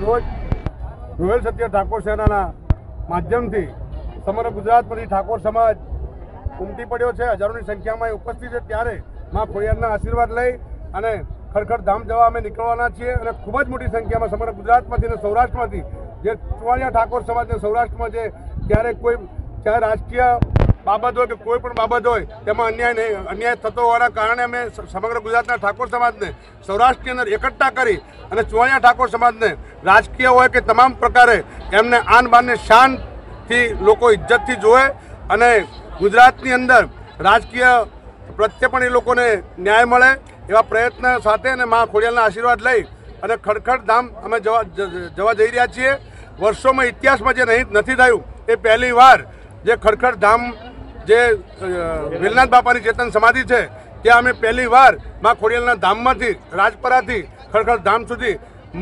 રોજ રોયલ સત્ય ઠાકોર સેનાના માધ્યમથી સમગ્ર ગુજરાતમાંથી ઠાકોર સમાજ ઉમટી પડ્યો છે. હજારોની સંખ્યામાં ઉપસ્થિત છે. ત્યારે મા ખોડિયારના આશીર્વાદ લઈ અને ખરખર ધામ જવા અમે નીકળવાના છીએ અને ખૂબ જ મોટી સંખ્યામાં સમગ્ર ગુજરાતમાંથી અને સૌરાષ્ટ્રમાંથી જે ચુવાણિયા ઠાકોર સમાજને સૌરાષ્ટ્રમાં જે ક્યારેક કોઈ ચાહે રાજકીય બાબત હોય કે કોઈ પણ બાબત હોય, તેમાં અન્યાય નહીં, અન્યાય થતો હોવાના કારણે અમે સમગ્ર ગુજરાતના ઠાકોર સમાજને, સૌરાષ્ટ્રની અંદર એકઠા કરી અને ચુવાણિયા ઠાકોર સમાજને રાજકીય હોય કે તમામ પ્રકારે એમને આન બાનને શાનથી લોકો ઇજ્જતથી જોવે અને ગુજરાતની અંદર રાજકીય પ્રત્યે પણ એ લોકોને ન્યાય મળે એવા પ્રયત્ન સાથે અને મા ખોડિયાલના આશીર્વાદ લઈ અને ખડખડ ધામ અમે જવા જવા જઈ રહ્યા છીએ. વર્ષોમાં ઇતિહાસમાં જે નહીં, નથી થયું, એ પહેલી વાર જે ખડખડ ધામ જે વિલનાથ બાપાની ચેતન સમાધિ છે ત્યાં અમે પહેલી વાર મા ખોડિયાલના ધામમાંથી રાજપરાથી ખડખડ ધામ સુધી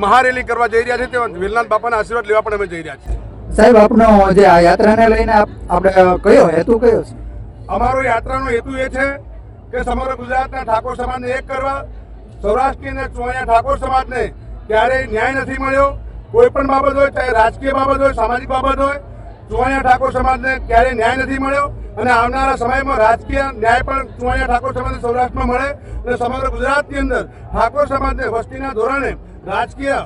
મહારેલી કરવા જઈ રહ્યા છે તેમાં વેલનાથ બાપાના આશીર્વાદ લેવા પણ અમે જઈ રહ્યા છીએ. સાહેબ આપનો જે આ યાત્રાને લઈને આપણે કયો હેતુ કયો છે? અમારો યાત્રાનો હેતુ એ છે કે સમગ્ર ગુજરાતના ઠાકોર સમાજને એક કરવા સૌરાષ્ટ્રની અને ચોણિયા ઠાકોર સમાજને ક્યારેય ન્યાય નથી મળ્યો. કોઈ પણ બાબત હોય ચાહે રાજકીય બાબત હોય સામાજિક બાબત હોય ચોયા ઠાકોર સમાજને ક્યારેય ન્યાય નથી મળ્યો. અને આવનારા સમયમાં રાજકીય ન્યાય પણ ચોણિયા ઠાકોર સમાજને સૌરાષ્ટ્રમાં મળે અને સમગ્ર ગુજરાતની અંદર ઠાકોર સમાજને વસ્તીના ધોરણે રાજકીય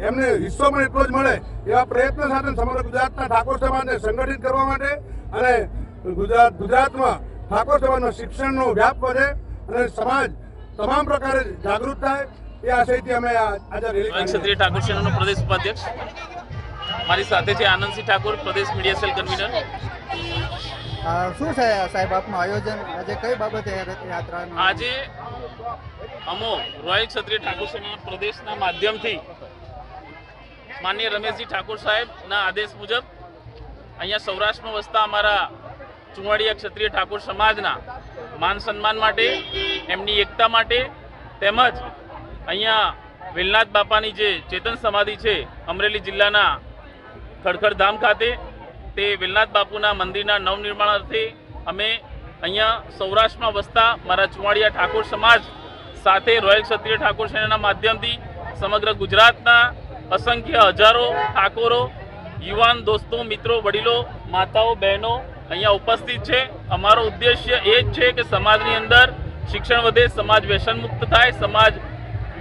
એમને હિસ્સો પણ એટલો જ મળે એવા પ્રયત્ન સાથે સમગ્ર ગુજરાતના ઠાકોર સમાજને સંગઠિત કરવા માટે અને ગુજરાત, ગુજરાતમાં ઠાકોર સમાજનો શિક્ષણનો વ્યાપ વધે અને સમાજ તમામ પ્રકારે જાગૃત થાય એ આશયથી અમે આજે ઠાકોર સેનાનો પ્રદેશ ઉપાધ્યક્ષ. મારી સાથે છે આનંદસિંહ ઠાકોર પ્રદેશ મીડિયા સેલ કન્વીનર. શું છે સાહેબ આપનું આયોજન? આજે કઈ બાબતે યાત્રાનું? આજે અમો રોયલ ક્ષત્રિય ઠાકોર સેના પ્રદેશના માધ્યમથી માનનીય રમેશજી ઠાકોર સાહેબના આદેશ મુજબ અહીંયા સૌરાષ્ટ્રમાં વસતા અમારા ચુંવાડિયા ક્ષત્રિય ઠાકોર સમાજના માન સન્માન માટે એમની એકતા માટે તેમજ અહીંયા વેલનાથ બાપાની જે ચેતન સમાધિ છે અમરેલી જિલ્લાના ખડખડ ધામ ખાતે તે વેલનાથ બાપુના મંદિરના નવનિર્માણ અર્થે અમે અહીંયા સૌરાષ્ટ્રમાં વસતા મારા ચુવાડિયા ઠાકોર સમાજ સાથે રોયલ ક્ષત્રિય ઠાકોર સેનાના માધ્યમથી સમગ્ર ગુજરાતના અસંખ્ય હજારો ઠાકોરો, યુવાન દોસ્તો, મિત્રો, વડીલો, માતાઓ, બહેનો અહીંયા ઉપસ્થિત છે. અમારો ઉદ્દેશ્ય એ જ છે કે સમાજની અંદર શિક્ષણ વધે, સમાજ વ્યસન મુક્ત થાય, સમાજ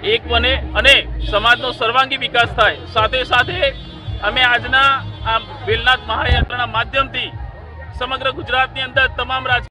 એક બને અને સમાજનો સર્વાંગી વિકાસ થાય. સાથે સાથે અમે આજના આ ભીલનાથ મહાયાત્રાના માધ્યમથી સમગ્ર ગુજરાતની અંદર તમામ રાજ